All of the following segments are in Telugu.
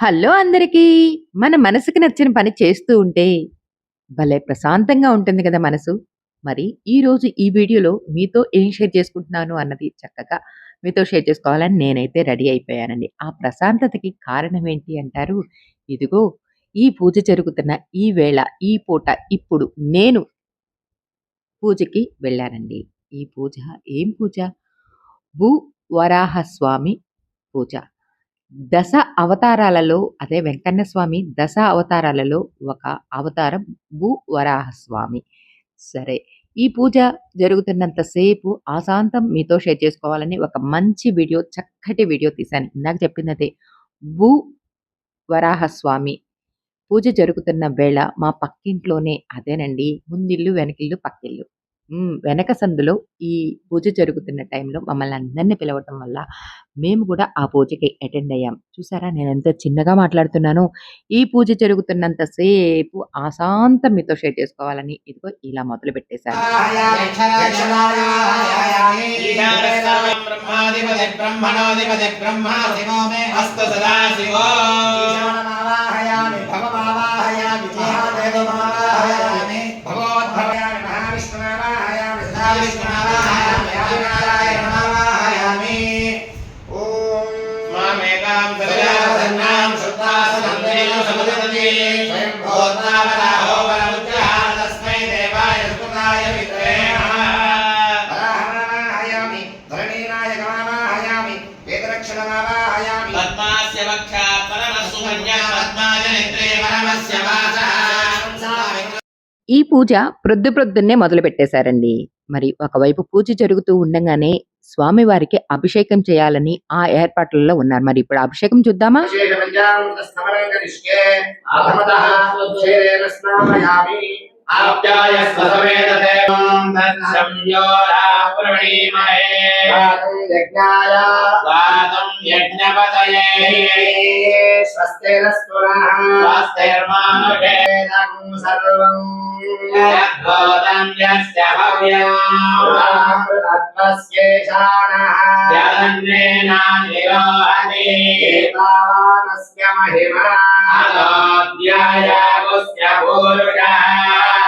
హలో అందరికీ! మన మనసుకి నచ్చిన పని చేస్తూ ఉంటే, భలే ప్రశాంతంగా ఉంటుంది కదా మనసు. మరి ఈరోజు ఈ వీడియోలో మీతో ఏం షేర్ చేసుకుంటున్నాను అన్నది చక్కగా మీతో షేర్ చేసుకోవాలని నేనైతే రెడీ అయిపోయానండి. ఆ ప్రశాంతతకి కారణం ఏంటి అంటారు? ఇదిగో ఈ పూజ జరుగుతున్న ఈ వేళ, ఈ పూట, ఇప్పుడు నేను పూజకి వెళ్ళానండి. ఈ పూజ ఏం పూజ? భూ వరాహస్వామి పూజ. దశ అవతారాలలో అదే వెంకన్న స్వామి దశ అవతారాలలో ఒక అవతారం భూ వరాహస్వామి. సరే ఈ పూజ జరుగుతున్నంతసేపు ఆశాంతం మీతో షేర్ చేసుకోవాలని ఒక మంచి వీడియో చక్కటి వీడియో తీశాను. ఇందాక చెప్పినదే భూ వరాహస్వామి పూజ జరుగుతున్న వేళ మా పక్కింట్లోనే అదేనండి ముందిల్లు, వెనకిల్లు, పక్కిల్లు. వెనక సందులో ఈ పూజ జరుగుతున్న టైంలో మమ్మల్ని అందరిని పిలవటం వల్ల మేము కూడా ఆ పూజకి అటెండ్ అయ్యాం. చూసారా నేనెంత చిన్నగా మాట్లాడుతున్నానో. ఈ పూజ జరుగుతున్నంత సేపు ఆశాంతం మీతో షేర్ చేసుకోవాలని ఇదిగో ఇలా మొదలు పెట్టేశాను. ఈ పూజ ప్రొద్దు ప్రొద్దున్నే మొదలు పెట్టేశారండి. మరి ఒకవైపు పూజ జరుగుతూ ఉండంగానే స్వామివారికి అభిషేకం చేయాలని ఆ ఏర్పాట్లలో ఉన్నారు. మరి ఇప్పుడు అభిషేకం చూద్దామా? విశేషపంచామృతస్థమనం కరిష్యే అధమతః క్షీరేణ స్నాపయామి ఆప్యాయ స్వసమేతదేవం తత్సంయోరాప్రణీమహే గాతం యజ్ఞాయ గాతం యజ్ఞపతయే స్వస్తిరస్పురః స్వస్తిర్మానుషే వేదం సర్వం యద్భూతం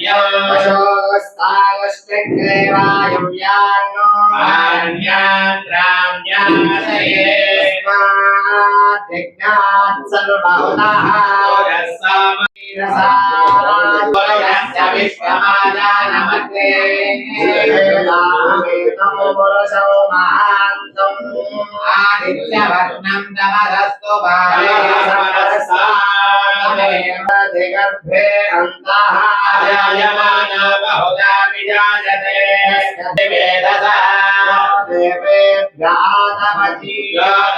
అధ్యరిచ్యత పశ్చాద్భో నిమతో పురః పురుషేణ హవిషా దేవా యజ్ఞమదన్వద సంతోస్యాసీరాజ్యం దేవానమగ్రదః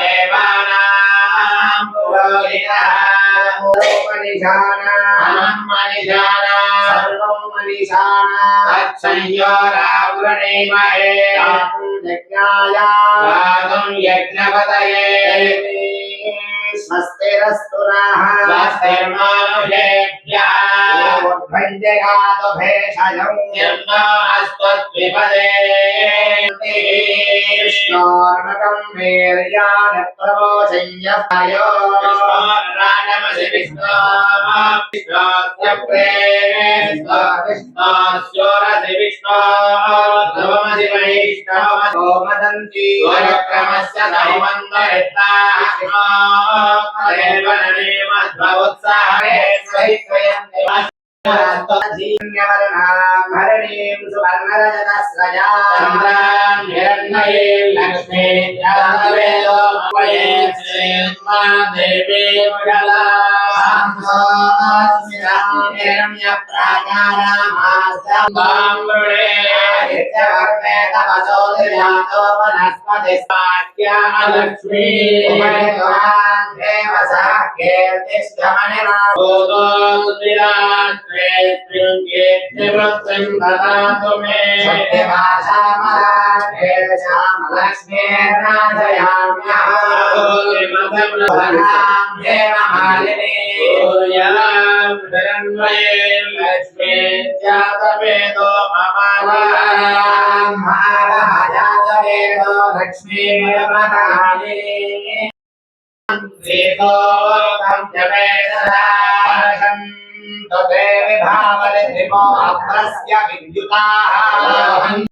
దేవాయ జంతా ఆధ్యాయయజ్ఞయే దిగ్నాత్ సర్వహుతః సంపులం పురుషాద్యం పశోస్తాగష్టగ్రేవాయం యాన్నో ఆన్యాద్రామ్యాశయే దిగ్నాత్ సర్వహుతః పురస్సమ పురస్య విశ్వమాదానమగ్రే పురుషో మహాంతం ఆదిత్యవర్ణం తమరస్తు భావే దిగర్భే అంతః ఆజాయమాన బహుదా విజాయతే వేదసః దేవేభ్యాతమతి యో దేవానాం పురోహితః మనిషాన అహం మనిషానా సర్వం మనిషాన తత్సంయోరావృణీమహే యజ్ఞాయ గాతుం యజ్ఞపతయే స్వస్తిరస్తు నః స్వస్తిర్మానుషేభ్యः ఊర్ధ్వంజగాతు భేషజం యన్నో అస్మద్విపదే కృష్ణోర్ణకం వీర్యాణ ప్రవోచయ్యో రాజమసి విష్ణో విష్ణోస్య ప్రేష్ణో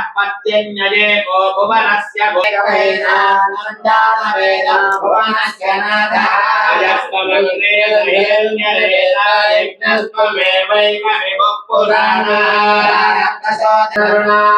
లక్ష్మీ దివ్యేర్గజేన్ యచ్యుత వల్లభా తన్మాధరాత్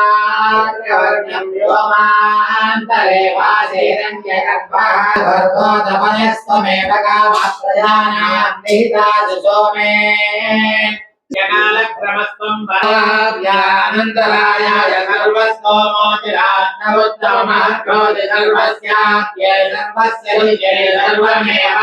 ప్రచోదయాత్ ే విష్ణుమస్తి ధీమహి త్వం విశ్వభూర్భూతపతిః పురాణः పత్యన్యయేకో భువనస్య యజ్ఞస్వమేవైకమిముః పురాణः యకాలక్రమస్వం వరాభ్యానంతరాయాయ సర్వస్తోమోతిరాత్మవుత్తమమహత్కోతి సర్వస్యాఖ్యే సర్వస్య విజయ సర్వమేవ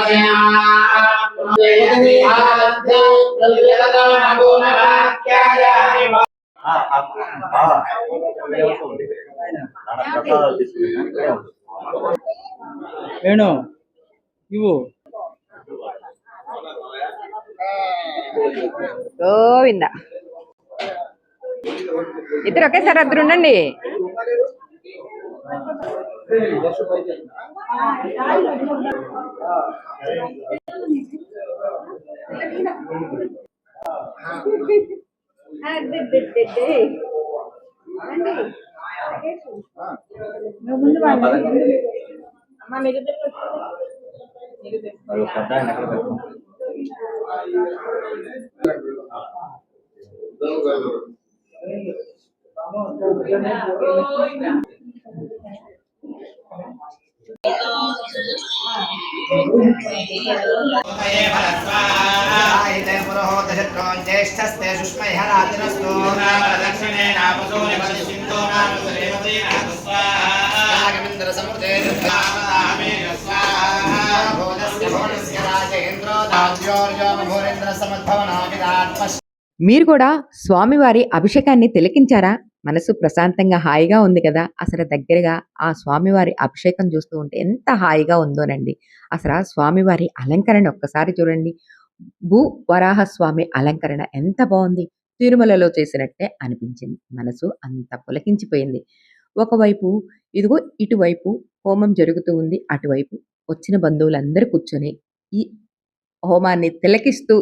వేణు ఇవ్వు గోవింద. ఇద్దరు ఒకేసారి అద్దరు ఉండండి. జ్యేష్ఠస్తే సుష్మయరాజనస్తో రాగమేంద్ర సముదే భూతస్య భువనస్య రాజేంద్రో మీరు కూడా స్వామివారి అభిషేకాన్ని తిలకించారా? మనసు ప్రశాంతంగా హాయిగా ఉంది కదా. అసలు దగ్గరగా ఆ స్వామివారి అభిషేకం చూస్తూ ఉంటే ఎంత హాయిగా ఉందోనండి. అసలు ఆ స్వామివారి అలంకరణ ఒక్కసారి చూడండి. భూ వరాహ స్వామి అలంకరణ ఎంత బాగుంది. తిరుమలలో చేసినట్టే అనిపించింది. మనసు అంత పులకించిపోయింది. ఒకవైపు ఇదిగో ఇటువైపు హోమం జరుగుతూ ఉంది అటువైపు వచ్చిన బంధువులందరూ కూర్చొని ఈ హోమాన్ని తిలకిస్తూ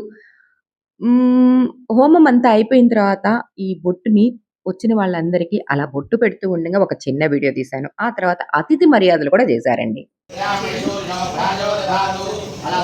హోమం అంతా అయిపోయిన తర్వాత ఈ బొట్టుని వచ్చిన వాళ్ళందరికీ అలా బొట్టు పెడుతూ ఉండగా ఒక చిన్న వీడియో తీశాను ఆ తర్వాత అతిథి మర్యాదలు కూడా చేశారండి అలా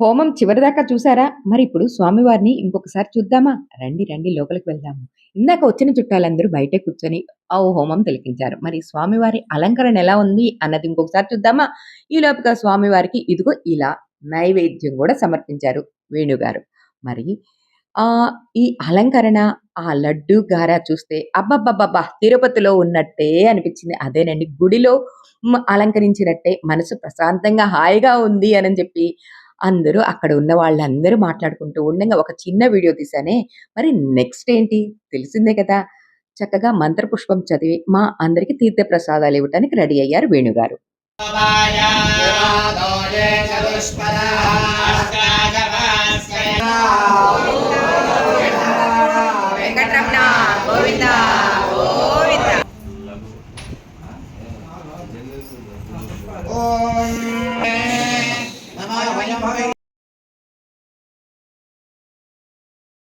హోమం చివరిదాకా చూసారా? మరి ఇప్పుడు స్వామివారిని ఇంకొకసారి చూద్దామా? రండి రండి లోపలికి వెళ్దాము. ఇందాక వచ్చిన చుట్టాలందరూ బయటే కూర్చొని ఆ హోమం తిలకించారు మరి స్వామివారి అలంకరణ ఎలా ఉంది అన్నది ఇంకొకసారి చూద్దామా ఈ లోపుగా స్వామివారికి ఇదిగో ఇలా నైవేద్యం కూడా సమర్పించారు వేణుగారు మరి ఆ ఈ అలంకరణ, ఆ లడ్డు గారా చూస్తే అబ్బబ్బబ్బబ్బా! తిరుపతిలో ఉన్నట్టే అనిపించింది. అదేనండి గుడిలో అలంకరించినట్టే మనసు ప్రశాంతంగా, హాయిగా ఉంది అని చెప్పి అందరూ అక్కడ ఉన్న వాళ్ళందరూ మాట్లాడుకుంటూ ఉండగా ఒక చిన్న వీడియో తీసానే మరి నెక్స్ట్ ఏంటి తెలిసిందే కదా! చక్కగా మంత్రపుష్పం చదివి మా అందరికి తీర్థ ప్రసాదాలు ఇవ్వటానికి రెడీ అయ్యారు వేణుగారు. వెంకటరమణ గోవిందా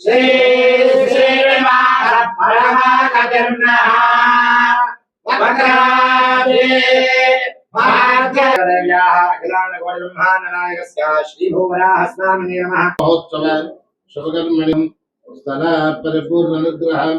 శ్రీ శ్రీనివాస పరమాకజన్నః వక్రాదే మహోత్సవ శుభకర్మణం స్తనా పరిపూర్ణనుగ్రహం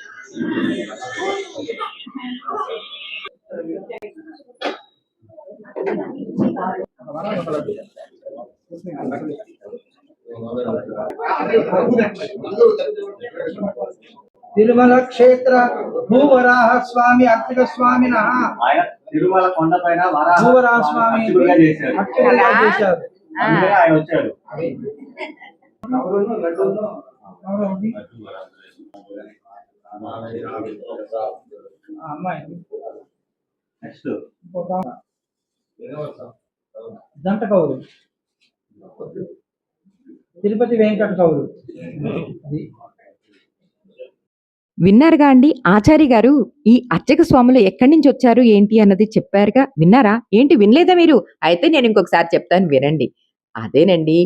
తిరుమల క్షేత్ర భూవరాహ స్వామి అర్చక స్వామిన ఆయన తిరుమల కొండపైన వరాహ భూవరాహ స్వామి స్వామి చేశారు. ఆయన వచ్చాడు. అమ్మాయి. నెక్స్ట్. దంత కౌరు తిరుపతి వెంకట కౌరు విన్నారుగా అండి? ఆచారి గారు ఈ అర్చక స్వాములు ఎక్కడి నుంచి వచ్చారు ఏంటి అన్నది చెప్పారుగా? విన్నారా? ఏంటి వినలేదా మీరు? అయితే నేను ఇంకొకసారి చెప్తాను వినండి. అదేనండి.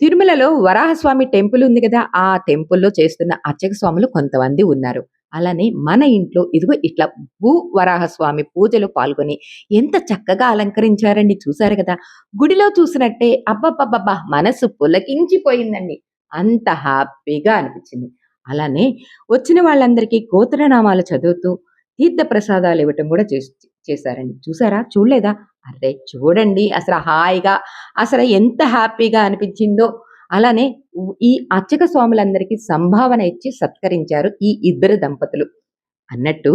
తిరుమలలో వరాహస్వామి టెంపుల్ ఉంది కదా ఆ టెంపుల్లో చేస్తున్న అర్చక స్వాములు కొంతమంది ఉన్నారు. అలానే మన ఇంట్లో ఇదిగో ఇట్లా భూ వరాహస్వామి పూజలో పాల్గొని ఎంత చక్కగా అలంకరించారండి చూసారు కదా? గుడిలో చూసినట్టే అబ్బబ్బబ్బబ్బా మనసు పులకించిపోయిందండి. అంత హ్యాపీగా అనిపించింది. అలానే వచ్చిన వాళ్ళందరికీ గోత్రనామాలు చదువుతూ తీర్థ ప్రసాదాలు ఇవ్వటం కూడా చేశారండి. చూసారా? చూడలేదా? అరే చూడండి అసలు హాయిగా అసలు ఎంత హ్యాపీగా అనిపించిందో. అలానే ఈ అర్చక స్వాములందరికీ సంభావన ఇచ్చి సత్కరించారు ఈ ఇద్దరు దంపతులు. అన్నట్టు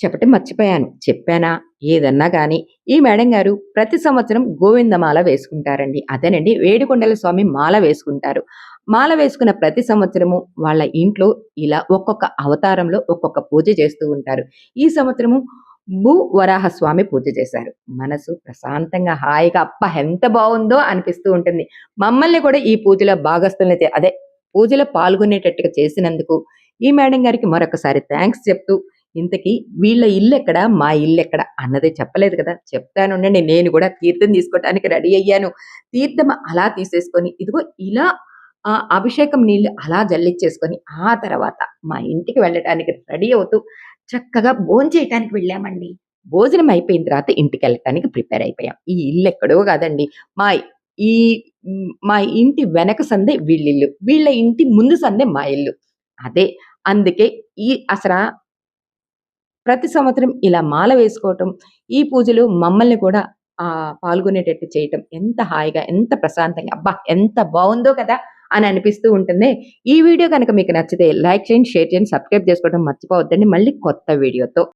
చెప్పటం మర్చిపోయాను. చెప్పానా? ఏదన్నా కానీ ఈ మేడం గారు ప్రతి సంవత్సరం గోవిందమాల వేసుకుంటారండి. అదేనండి వేడికొండల స్వామి మాల వేసుకుంటారు. మాల వేసుకున్న ప్రతి సంవత్సరము వాళ్ళ ఇంట్లో ఇలా ఒక్కొక్క అవతారంలో ఒక్కొక్క పూజ చేస్తూ ఉంటారు. ఈ సంవత్సరము భూ వరాహ స్వామి పూజ చేశారు. మనసు ప్రశాంతంగా హాయిగా అప్ప ఎంత బాగుందో అనిపిస్తూ ఉంటుంది. మమ్మల్ని కూడా ఈ పూజలో భాగస్థులైతే అదే పూజలో పాల్గొనేటట్టుగా చేసినందుకు ఈ మేడం గారికి మరొకసారి థ్యాంక్స్ చెప్తూ ఇంతకీ వీళ్ళ ఇల్లు ఎక్కడ మా ఇల్లు ఎక్కడ అన్నది చెప్పలేదు కదా. చెప్తానుండండి నేను కూడా తీర్థం తీసుకోవడానికి రెడీ అయ్యాను. తీర్థం అలా తీసేసుకొని ఇదిగో ఇలా ఆ అభిషేకం నీళ్ళు అలా జల్లిచ్చేసుకొని ఆ తర్వాత మా ఇంటికి వెళ్ళటానికి రెడీ అవుతూ చక్కగా భోంచేయటానికి వెళ్ళామండి. భోజనం అయిపోయిన తర్వాత ఇంటికి వెళ్ళటానికి ప్రిపేర్ అయిపోయాం. ఈ ఇల్లు ఎక్కడో కాదండి. మా ఈ మా ఇంటి వెనక సందే వీళ్ళిల్లు. వీళ్ళ ఇంటి ముందు సందే మా ఇల్లు. అదే అందుకే ఈ అసలు ప్రతి సంవత్సరం ఇలా మాల వేసుకోవటం ఈ పూజలు మమ్మల్ని కూడా ఆ పాల్గొనేటట్టు చేయటం ఎంత హాయిగా ఎంత ప్రశాంతంగా. అబ్బా ఎంత బాగుందో కదా! అని అనిపిస్తూ ఉంటుంది. ఈ వీడియో కనుక మీకు నచ్చితే లైక్ చేయండి షేర్ చేయండి సబ్స్క్రైబ్ చేసుకోవడం మర్చిపోవద్దండి. మళ్ళీ కొత్త వీడియోతో